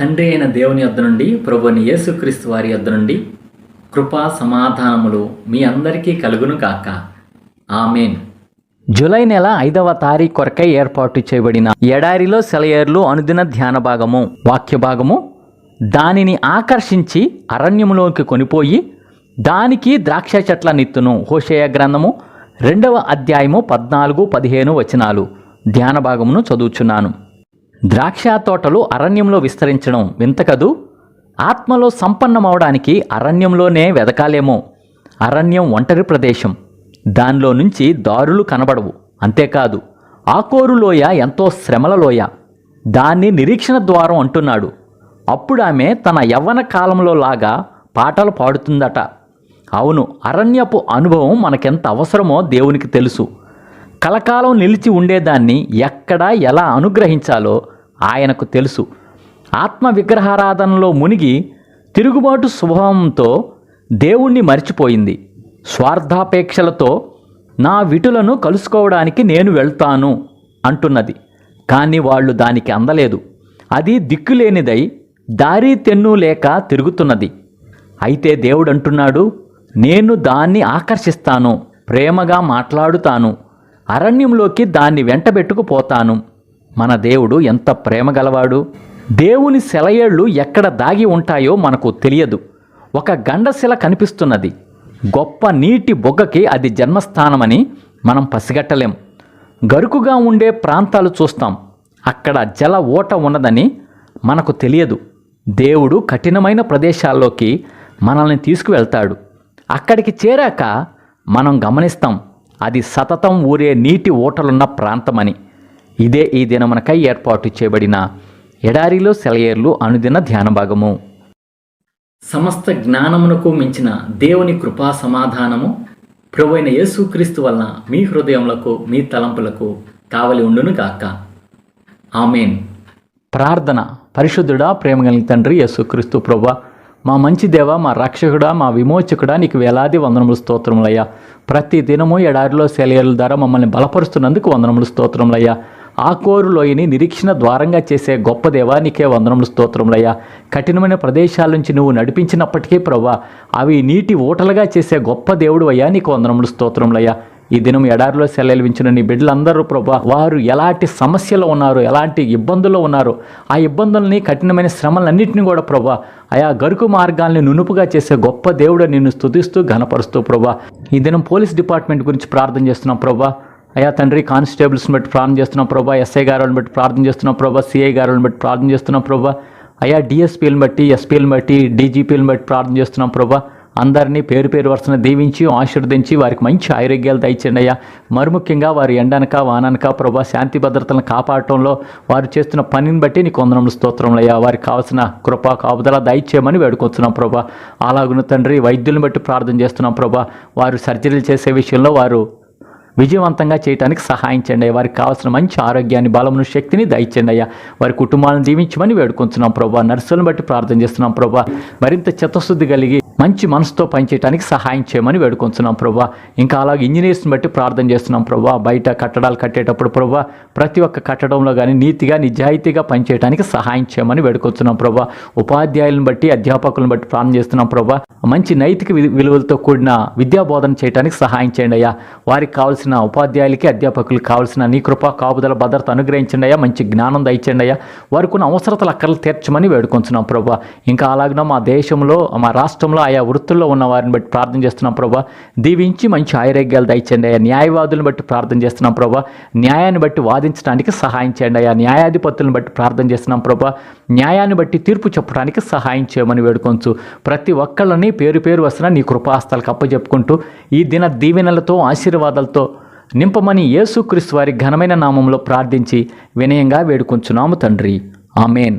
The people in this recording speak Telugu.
తండ్రి అయిన దేవుని యొద్ద నుండి ప్రభుని యేసుక్రీస్తు వారి యొద్ద నుండి కృపా సమాధానములు మీ అందరికీ కలుగును కాక ఆమెన్. జూలై నెల ఐదవ తారీఖు కొరకై ఏర్పాటు చేయబడిన ఎడారిలో సెలయేర్లు అనుదిన ధ్యాన భాగము వాక్య భాగము దానిని ఆకర్షించి అరణ్యములోకి కొనిపోయి దానికి ద్రాక్ష చెట్ల నిత్తును హోషేయ గ్రంథము రెండవ అధ్యాయము పద్నాలుగు పదిహేను వచనాలు ధ్యాన భాగమును చదువుచున్నాను. ద్రాక్ష తోటలు అరణ్యంలో విస్తరించడం వింత కదూ? ఆత్మలో సంపన్నమవడానికి అరణ్యంలోనే వెదకాలేమో. అరణ్యం ఒంటరి ప్రదేశం. దానిలో నుంచి దారులు కనబడవు. అంతేకాదు ఆకోరు లోయ ఎంతో శ్రమల లోయ. దాన్ని నిరీక్షణ ద్వారం అంటున్నాడు. అప్పుడు ఆమె తన యవ్వన కాలంలో లాగా పాటలు పాడుతుందట. అవును అరణ్యపు అనుభవం మనకెంత అవసరమో దేవునికి తెలుసు. కలకాలం నిలిచి ఉండేదాన్ని ఎక్కడ ఎలా అనుగ్రహించాలో ఆయనకు తెలుసు. ఆత్మ విగ్రహారాధనలో మునిగి తిరుగుబాటు స్వభావంతో దేవుణ్ణి మర్చిపోయింది. స్వార్థాపేక్షలతో నా విటులను కలుసుకోవడానికి నేను వెళ్తాను అంటున్నది. కానీ వాళ్ళు దానికి అందలేదు. అది దిక్కులేనిదై దారి తెన్ను లేక తిరుగుతున్నది. అయితే దేవుడు అంటున్నాడు నేను దాన్ని ఆకర్షిస్తాను ప్రేమగా మాట్లాడుతాను అరణ్యంలోకి దాన్ని వెంటబెట్టుకుపోతాను. మన దేవుడు ఎంత ప్రేమ గలవాడు. దేవుని సెలయేళ్ళు ఎక్కడ దాగి ఉంటాయో మనకు తెలియదు. ఒక గండశిల కనిపిస్తున్నది. గొప్ప నీటి బొగ్గకి అది జన్మస్థానమని మనం పసిగట్టలేం. గరుకుగా ఉండే ప్రాంతాలు చూస్తాం. అక్కడ జల ఓట ఉన్నదని మనకు తెలియదు. దేవుడు కఠినమైన ప్రదేశాల్లోకి మనల్ని తీసుకువెళ్తాడు. అక్కడికి చేరాక మనం గమనిస్తాం. అది సతతం ఊరే నీటి ఓటలున్న ప్రాంతమని. ఇదే ఈ దినమునకై ఏర్పాటు చేయబడిన ఎడారిలో సెలయేర్లు అనుదిన ధ్యాన భాగము. సమస్త జ్ఞానమునకు మించిన దేవుని కృపా సమాధానము ప్రభువైన యేసుక్రీస్తు వలన మీ హృదయములకు మీ తలంపులకు కావలి ఉండును గాక. ఆమెన్. ప్రార్థన పరిశుద్ధుడా ప్రేమ కలిగిన తండ్రి యేసుక్రీస్తు ప్రభా. మా మంచి దేవ మా రక్షకుడా మా విమోచకుడా నీకు వేలాది వందనములు స్తోత్రములయ్యా. ప్రతి దినము ఎడారిలో సెలయర్ల ద్వారా మమ్మల్ని బలపరుస్తున్నందుకు వందనములు స్తోత్రములయ్యా. ఆ కోరులోయని నిరీక్షణ ద్వారంగా చేసే గొప్ప దేవా నీకే వందనములు స్తోత్రములయ్యా. కఠినమైన ప్రదేశాల నుంచి నువ్వు నడిపించినప్పటికీ ప్రవ్వా అవి నీటి ఊటలుగా చేసే గొప్ప దేవుడు అయ్యా నీకు వందనములు స్తోత్రములయ్యా. ఈ దినం ఎడారిలో సెలవించిన నీ బిడ్డలందరూ ప్రభా వారు ఎలాంటి సమస్యలో ఉన్నారు ఎలాంటి ఇబ్బందుల్లో ఉన్నారు ఆ ఇబ్బందుల్ని కఠినమైన శ్రమలన్నింటినీ కూడా ప్రభా ఆయా గరుకు మార్గాల్ని నునుపుగా చేసే గొప్ప దేవుడు నిన్ను స్తుతిస్తూ ఘనపరుస్తూ ప్రభా. ఈ దినం పోలీస్ డిపార్ట్మెంట్ గురించి ప్రార్థన చేస్తున్నాం ప్రభా. అయా తండ్రి కానిస్టేబుల్స్ని బట్టి ప్రార్థన చేస్తున్నాం ప్రభా ఎస్ఐ గారుని బట్టి ప్రార్థన చేస్తున్నాం ప్రభా సిఐ గారుని బట్టి ప్రార్థన చేస్తున్నాం ప్రభా. అయా డిఎస్పీలను బట్టి ఎస్పీలను బట్టి డీజీపీలను బట్టి ప్రార్థన చేస్తున్నాం ప్రభా. అందరినీ పేరు పేరు వరుసన దీవించి ఆశీర్వదించి వారికి మంచి ఆరోగ్యాలు దయచండి అయ్యా మరి ముఖ్యంగా వారి ఎండనక వాననక ప్రభా శాంతి భద్రతలను కాపాడటంలో వారు చేస్తున్న పనిని బట్టి నీ కొందరములు స్తోత్రములు అయ్యా వారికి కావాల్సిన కృప కాపుదల దయచేయమని వేడుకొస్తున్నాం ప్రభా. అలాగున తండ్రి వైద్యులను బట్టి ప్రార్థన చేస్తున్నాం ప్రభా. వారు సర్జరీలు చేసే విషయంలో వారు విజయవంతంగా చేయడానికి సహాయించండి వారికి కావాల్సిన మంచి ఆరోగ్యాన్ని బలమును శక్తిని దయచండి అయ్యా వారి కుటుంబాలను దీవించమని వేడుకుంటున్నాం ప్రభా. నర్సులను బట్టి ప్రార్థన చేస్తున్నాం ప్రభా. మరింత చిత్తశుద్ధి కలిగి మంచి మనసుతో పనిచేయడానికి సహాయం చేయమని వేడుకొంచున్నాం ప్రభా ఇంకా అలాగే ఇంజనీర్స్ని బట్టి ప్రార్థన చేస్తున్నాం ప్రభా బయట కట్టడాలు కట్టేటప్పుడు ప్రభా ప్రతి ఒక్క కట్టడంలో కానీ నీతిగా నిజాయితీగా పనిచేయడానికి సహాయం చేయమని వేడుకొంచున్నాం ప్రభా ఉపాధ్యాయులను బట్టి అధ్యాపకులను బట్టి ప్రార్థన చేస్తున్నాం ప్రభా మంచి నైతిక వి- విలువలతో కూడిన విద్యా బోధన చేయడానికి సహాయం చేయండి అయ్యా. వారికి కావాల్సిన ఉపాధ్యాయులకి అధ్యాపకులకు కావాల్సిన నీ కృప కాపుదల భద్రత అనుగ్రహించండి అయ్యా. మంచి జ్ఞానం దయచండి అయ్యా. వారికి ఉన్న అవసరతలు అక్కర్లు తీర్చమని వేడుకొంచున్నాం ప్రభా ఇంకా అలాగనే మా దేశంలో మా రాష్ట్రంలో ఆయా వృత్తుల్లో ఉన్న వారిని బట్టి ప్రార్థన చేస్తున్నాం ప్రభా. దీవించి మంచి ఆరోగ్యాలు దయచండి అయ్యా. న్యాయవాదులను బట్టి ప్రార్థన చేస్తున్నాం ప్రభా. న్యాయాన్ని బట్టి వాదించడానికి సహాయం చేయండి అయ్యా. న్యాయాధిపతులను బట్టి ప్రార్థన చేస్తున్నాం ప్రభా. న్యాయాన్ని బట్టి తీర్పు చెప్పడానికి సహాయం చేయమని వేడుకొంచు. ప్రతి ఒక్కళ్ళని పేరు పేరు వస్తున్న నీ కృపాస్తాలకు అప్పచెప్పుకుంటూ ఈ దిన దీవెనలతో ఆశీర్వాదాలతో నింపమని యేసుక్రీస్తు వారి ఘనమైన నామంలో ప్రార్థించి వినయంగా వేడుకొంచున్నాము తండ్రి. ఆమెన్.